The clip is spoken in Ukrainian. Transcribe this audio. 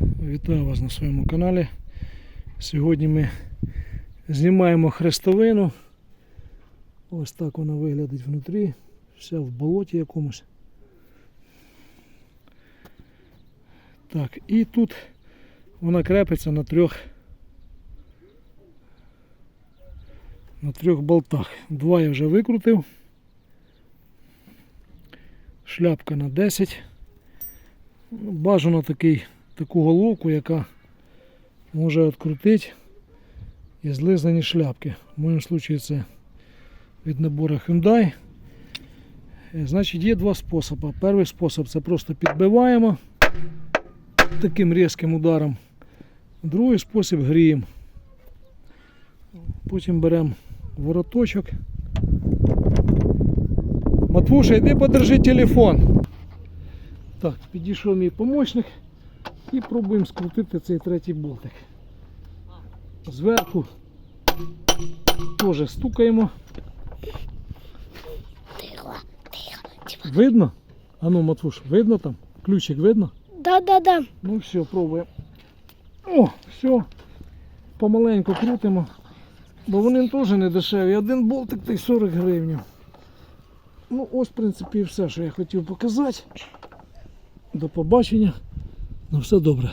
Вітаю вас на своєму каналі. Сьогодні ми знімаємо хрестовину. Ось так вона виглядить внутрі. Вся в болоті якомусь. Так, і тут вона крепиться на трьох на трьох болтах. Два я вже викрутив. Шляпка на 10. Ну, Бажано такий, таку головку, яка може відкрутити і злизані шляпки. В моєму випадку це від набору Hyundai. Е, Значить, є два способи. Перший спосіб це просто підбиваємо таким різким ударом. Другий спосіб гріємо. Потім беремо вороточок. Матвуша, йди подержи телефон. Так, підійшов мій помічник і пробуємо скрутити цей третій болтик. Зверху теж стукаємо. Тихо, тихо. Видно? Ану, Матвуш, видно там? Ключик видно? Да, да, да. Ну все, пробуємо. О, все. Помаленьку крутимо. Бо вони теж не дешеві. Один болтик та й 40 гривень. Ну, ось, в принципі, і все, що я хотів показати. До побачення. На все добре.